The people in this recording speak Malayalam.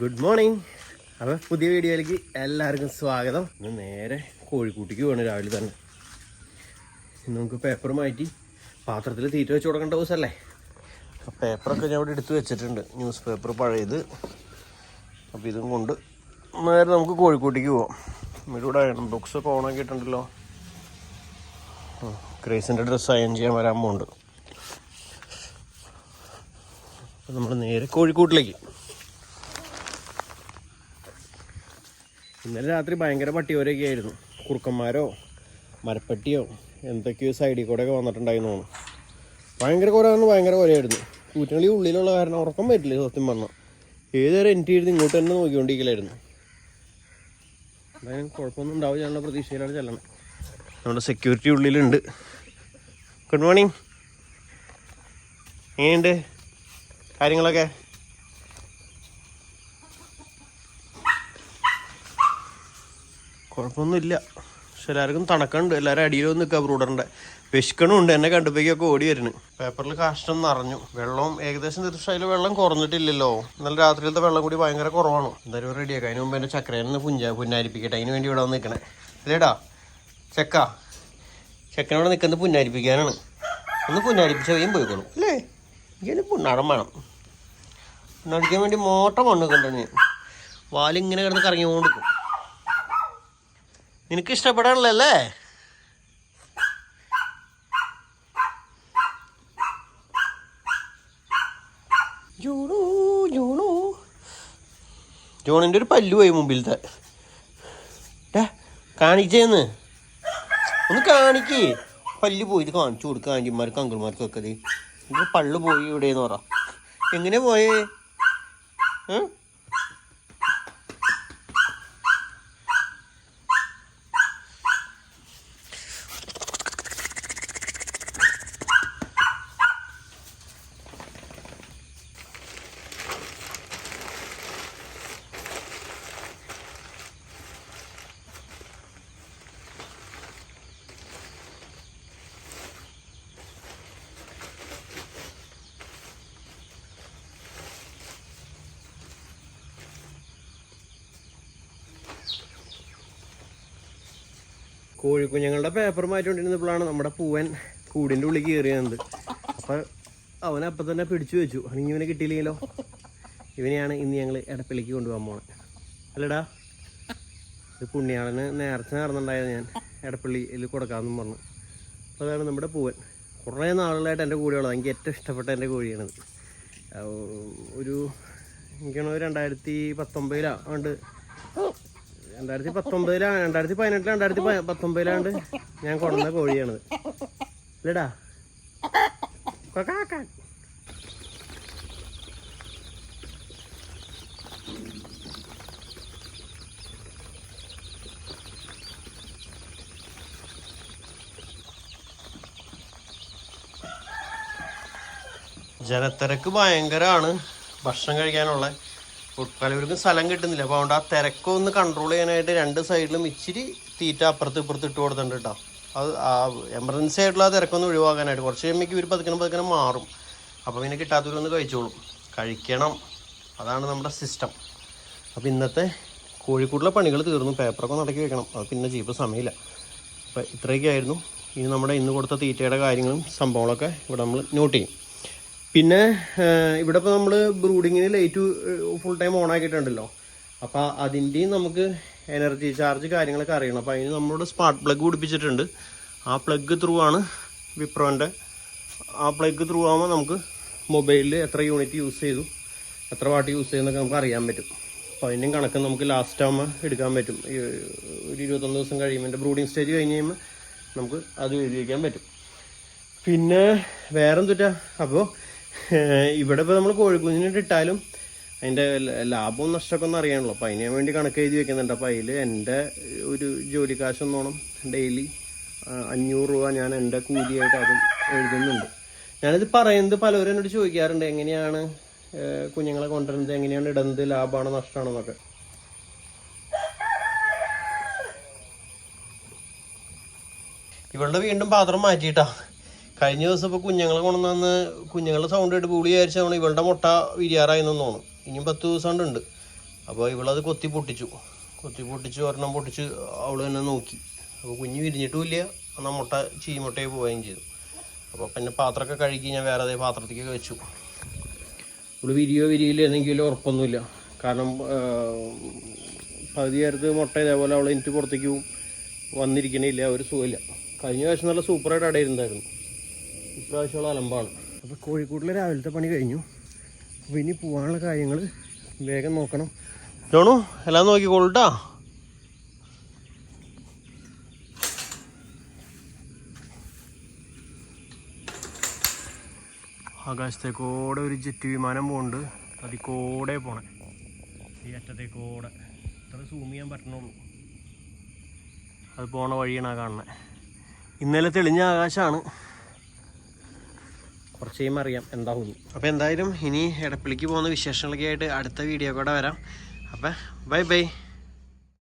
ഗുഡ് മോർണിംഗ് അപ്പോൾ പുതിയ വീഡിയോയിലേക്ക് എല്ലാവർക്കും സ്വാഗതം. ഇന്ന് നേരെ കോഴിക്കൂട്ടിക്ക് പോകണം രാവിലെ തന്നെ. ഇന്ന് നമുക്ക് പേപ്പർ മാറ്റി പാത്രത്തിൽ തീറ്റ വെച്ച് കൊടുക്കേണ്ട ദിവസമല്ലേ പേപ്പറൊക്കെ ഞാൻ ഇവിടെ എടുത്ത് വെച്ചിട്ടുണ്ട്. ന്യൂസ് പേപ്പർ പഴയത്. അപ്പോൾ ഇതും കൊണ്ട് നേരെ നമുക്ക് കോഴിക്കോട്ടേക്ക് പോവാം. ഇവിടെ അയൺ ബോക്സൊക്കെ ഓൺ ആക്കിയിട്ടുണ്ടല്ലോ. ക്രേസിന്റെ ഡ്രസ്സ് അയൺ ചെയ്യാൻ വരാൻ പോകുന്നുണ്ട് നമ്മൾ നേരെ കോഴിക്കോട്ടിലേക്ക്. ഇന്നലെ രാത്രി ഭയങ്കര പട്ടിയോരൊക്കെ ആയിരുന്നു. കുറുക്കന്മാരോ മരപ്പട്ടിയോ എന്തൊക്കെയോ സൈഡിൽ കൂടെ ഒക്കെ വന്നിട്ടുണ്ടായിരുന്നു ഭയങ്കര കുറവാണ് ഭയങ്കര കുറയായിരുന്നു കൂറ്റങ്ങളി ഉള്ളിലുള്ള കാരണം ഉറക്കം പറ്റില്ല സത്യം പറഞ്ഞാൽ ഏതുവരെ എനിക്ക് ഇരുന്ന് ഇങ്ങോട്ട് തന്നെ നോക്കിക്കൊണ്ടിരിക്കലായിരുന്നു. എന്തായാലും കുഴപ്പമൊന്നും ഉണ്ടാവില്ല എന്നുള്ള പ്രതീക്ഷയിലാണ് ചെല്ലണം നമ്മുടെ സെക്യൂരിറ്റി ഉള്ളിലുണ്ട്. ഗുഡ് മോർണിംഗ് എങ്ങനെയുണ്ട്? കാര്യങ്ങളൊക്കെ? കുഴപ്പമൊന്നുമില്ല. പക്ഷെ എല്ലാവർക്കും തണക്കുന്നുണ്ട് എല്ലാവരും അടിയിലൊന്നും നിൽക്കുക ബ്രൂഡറിന്റെ. വിശക്കണുണ്ട്. എന്നെ കണ്ടുപോയിക്കൊക്കെ ഓടി വരുന്നു പേപ്പറിൽ കാഷ്ടം നിറഞ്ഞു. വെള്ളം ഏകദേശം തീർച്ചയായും വെള്ളം കുറഞ്ഞിട്ടില്ലല്ലോ. ഇന്നലെ രാത്രിയിലത്തെ വെള്ളം കൂടി ഭയങ്കര കുറവാണ്. എന്തായാലും റെഡിയാക്കാം അതിന് മുമ്പ് എന്റെ ചക്രേനെ പുഞ്ച പുന്നാരിപ്പിക്കട്ടെ. അതിന് വേണ്ടി ഇവിടെ വന്ന് നിൽക്കണേ. അല്ലേടാ ചെക്ക. ചെക്കനോട് നിൽക്കുന്നത് പുന്നാരിപ്പിക്കാനാണ്. ഒന്ന് പുന്നാരിപ്പിച്ച വയ്യും പോയിക്കോളും. അല്ലേ? ഇങ്ങനെ പുണ്ണാടം വേണം. പുണ്ണടിക്കാൻ വേണ്ടി മോട്ടം കൊണ്ടുവന്ന് വാലിങ്ങനെ കിടന്ന് കറങ്ങി കറങ്ങിക്കൊണ്ടിരിക്കും. നിനക്ക് ഇഷ്ടപ്പെടാനുള്ളല്ലേ ജോണു ജോണു. ജോണിന്റെ ഒരു പല്ലു പോയി മുമ്പിലത്തെ. കാണിച്ചേന്ന്. ഒന്ന് കാണിക്ക്. പല്ല് പോയി കാണിച്ചു കൊടുക്കുക ആന്റിമാർക്കും അങ്കിൾമാർക്കും ഒക്കെ പള്ളു പോയി ഇവിടെയെന്ന് പറ. എങ്ങനെ പോയേ? ഏ? കോഴിക്കുഞ്ഞുങ്ങളുടെ പേപ്പർ മാറ്റിക്കൊണ്ടിരുന്നപ്പോഴാണ് നമ്മുടെ പൂവൻ കൂടിന്റെ ഉള്ളിൽ കയറിയത്. അപ്പം അവനെ അപ്പം തന്നെ പിടിച്ചു വെച്ചു. അല്ലെങ്കിൽ ഇവനെ കിട്ടിയില്ലെങ്കിലോ? ഇവനെയാണ് ഇന്ന് ഞങ്ങൾ ഇടപ്പിലേക്ക് കൊണ്ടുപോകാൻ പോണത്. അല്ലടാ ഇത് പുണ്യാളന് നേർച്ച നടന്നുണ്ടായത് ഞാൻ ഇടപ്പള്ളിയിൽ കൊടുക്കാമെന്നും പറഞ്ഞു. അപ്പോൾ അതാണ് നമ്മുടെ പൂവൻ. കുറേ നാളുകളായിട്ട് എന്റെ കൂടെയുള്ളത്. എനിക്ക് ഏറ്റവും ഇഷ്ടപ്പെട്ട എന്റെ കോഴിയാണത്. ഒരു എനിക്കാണ് രണ്ടായിരത്തി പത്തൊമ്പതിലാണ് അതുകൊണ്ട് രണ്ടായിരത്തി പത്തൊമ്പതിലാണ് രണ്ടായിരത്തി പതിനെട്ടിൽ രണ്ടായിരത്തി പത്തൊമ്പതിലാണ്ട് ഞാൻ കൊണ്ടുവന്ന കോഴിയാണത്. ഇല്ലടാ. കൊക്കാക്കാൻ. ജനത്തിരക്ക് ഭയങ്കരമാണ് ഭക്ഷണം കഴിക്കാനുള്ള പലവർക്കും സ്ഥലം കിട്ടുന്നില്ല. അപ്പോൾ അതുകൊണ്ട് ആ തിരക്കൊന്ന് കൺട്രോൾ ചെയ്യാനായിട്ട് രണ്ട് സൈഡിലും ഇച്ചിരി തീറ്റ അപ്പുറത്ത് ഇപ്പുറത്ത് ഇട്ട് കൊടുത്തിട്ടുണ്ട് കേട്ടോ അത് ആ എമർജൻസി ആയിട്ടുള്ള ആ തിരക്കൊന്ന് ഒഴിവാക്കാനായിട്ട് കുറച്ച് കഴിയുമ്പോൾ ഇവർ പതുക്കണം പതുക്കണം മാറും. അപ്പോൾ പിന്നെ കിട്ടാത്തവരൊന്ന് കഴിച്ചോളും. കഴിക്കണം. അതാണ് നമ്മുടെ സിസ്റ്റം അപ്പോൾ ഇന്നത്തെ കോഴിക്കോട്ടിലെ പണികൾ തീർന്നു. പേപ്പറൊക്കെ നടക്കി വെക്കണം. അത് പിന്നെ ചെയ്യുമ്പോൾ സമയമില്ല. അപ്പോൾ ഇത്രയൊക്കെ ആയിരുന്നു ഇനി നമ്മുടെ ഇന്ന് കൊടുത്ത തീറ്റയുടെ കാര്യങ്ങളും സംഭവങ്ങളൊക്കെ ഇവിടെ നമ്മൾ നോട്ട് ചെയ്യും. പിന്നെ ഇവിടെ ഇപ്പോൾ നമ്മൾ ബ്രൂഡിങ്ങിന് ലൈറ്റ് ഫുൾ ടൈം ഓൺ ആക്കിയിട്ടുണ്ടല്ലോ. അപ്പോൾ അതിന്റെയും നമുക്ക് എനർജി ചാർജ് കാര്യങ്ങളൊക്കെ അറിയണം. അപ്പോൾ അതിന് നമ്മളോട് സ്മാർട്ട് പ്ലഗ് പിടിപ്പിച്ചിട്ടുണ്ട്. ആ പ്ലഗ് ത്രൂ ആണ് വിപ്രോന്റെ ആ പ്ലഗ് ത്രൂ ആകുമ്പോൾ നമുക്ക് മൊബൈലിൽ എത്ര യൂണിറ്റ് യൂസ് ചെയ്തു എത്ര വാട്ട് യൂസ് ചെയ്യുന്നൊക്കെ നമുക്ക് അറിയാൻ പറ്റും. അപ്പോൾ അതിന്റെയും കണക്ക് നമുക്ക് ലാസ്റ്റ് ആകുമ്പോൾ എടുക്കാൻ പറ്റും. ഒരു ഇരുപത്തൊന്ന് ദിവസം കഴിയുമ്പോൾ എന്റെ ബ്രൂഡിങ് സ്റ്റേജ് കഴിഞ്ഞ് കഴിയുമ്പോൾ നമുക്ക് അത് വയ്ക്കാൻ പറ്റും. പിന്നെ വേറെ എന്തുറ്റാ അപ്പോൾ ഇവിടെ ഇപ്പോൾ നമ്മൾ കോഴിക്കുഞ്ഞിനിട്ട് ഇട്ടാലും അതിന്റെ ലാഭവും നഷ്ടമൊക്കെ ഒന്നും അറിയാനുള്ളൂ അപ്പോൾ അതിന് വേണ്ടി കണക്ക് എഴുതി വെക്കുന്നുണ്ട്. അപ്പോൾ അതിൽ എന്റെ ഒരു ജോലി കാശൊന്നോണം ഡെയിലി അഞ്ഞൂറ് രൂപ ഞാൻ എന്റെ കൂലിയായിട്ട് അതും എഴുതുന്നുണ്ട്. ഞാനിത് പറയുന്നത് പലരും എന്നോട് ചോദിക്കാറുണ്ട്. എങ്ങനെയാണ് കുഞ്ഞുങ്ങളെ കൊണ്ടുവരുന്നത്? എങ്ങനെയാണ് ഇടുന്നത്? ലാഭമാണോ നഷ്ടമാണോ എന്നൊക്കെ. ഇവളുടെ വീണ്ടും പാത്രം മാറ്റിയിട്ടാ. കഴിഞ്ഞ ദിവസം ഇപ്പോൾ കുഞ്ഞുങ്ങളെ കൊണ്ടുവന്ന് കുഞ്ഞുങ്ങളുടെ സൗണ്ട് കേട്ട് പുളി വിചാരിച്ച നമ്മൾ ഇവളുടെ മുട്ട വിരിയാറായി തോന്നുന്നു. ഇനിയും പത്ത് ദിവസം ഉണ്ട് അപ്പോൾ ഇവളത് കൊത്തി പൊട്ടിച്ചു. കൊത്തി പൊട്ടിച്ച് ഒരെണ്ണം പൊട്ടിച്ച് അവൾ തന്നെ നോക്കി. അപ്പോൾ കുഞ്ഞ് വിരിഞ്ഞിട്ടുമില്ല എന്നാൽ മുട്ട ചീമുട്ടയെ പോവുകയും ചെയ്തു. അപ്പോൾ പിന്നെ പാത്രമൊക്കെ കഴുകി ഞാൻ വേറെ അതേ പാത്രത്തേക്ക് വെച്ചു. ഇവിടെ വിരിയോ വിരിയില്ല എന്നെങ്കിലും ഉറപ്പൊന്നുമില്ല. കാരണം പകുതി നേരത്ത് മുട്ട ഇതേപോലെ അവളെ എനിക്ക് പുറത്തേക്ക് വന്നിരിക്കണില്ല. ഒരു സുഖമില്ല. കഴിഞ്ഞ പ്രാവശ്യം നല്ല സൂപ്പറായിട്ട് അടയിരുന്നായിരുന്നു. ഇപ്രാവശ്യമുള്ള അലമ്പാണ്. അപ്പോൾ കോഴിക്കോട്ടിലെ രാവിലത്തെ പണി കഴിഞ്ഞു. അപ്പോൾ ഇനി പോകാനുള്ള കാര്യങ്ങൾ വേഗം നോക്കണം. ജോണു എല്ലാം നോക്കിക്കോളൂട്ടാ. ആകാശത്തേക്കൂടെ ഒരു ജെറ്റ് വിമാനം പോകുന്നുണ്ട് അതിക്കൂടെ കൂടെ പോണേ. ഈ അറ്റത്തേക്കൂടെ. ഇത്ര സൂം ചെയ്യാൻ പറ്റണുള്ളൂ. അത് പോണ വഴിയാണ് കാണുന്നത് ഇന്നലെ തെളിഞ്ഞ ആകാശമാണ് കുറച്ച് കഴിയുമ്പോൾ എന്താ എന്താവും അപ്പോൾ എന്തായാലും ഇനി എടപ്പിളിക്ക് പോകുന്ന വിശേഷങ്ങളൊക്കെ ആയിട്ട് അടുത്ത വീഡിയോ കൂടെ വരാം. അപ്പം ബൈ ബൈ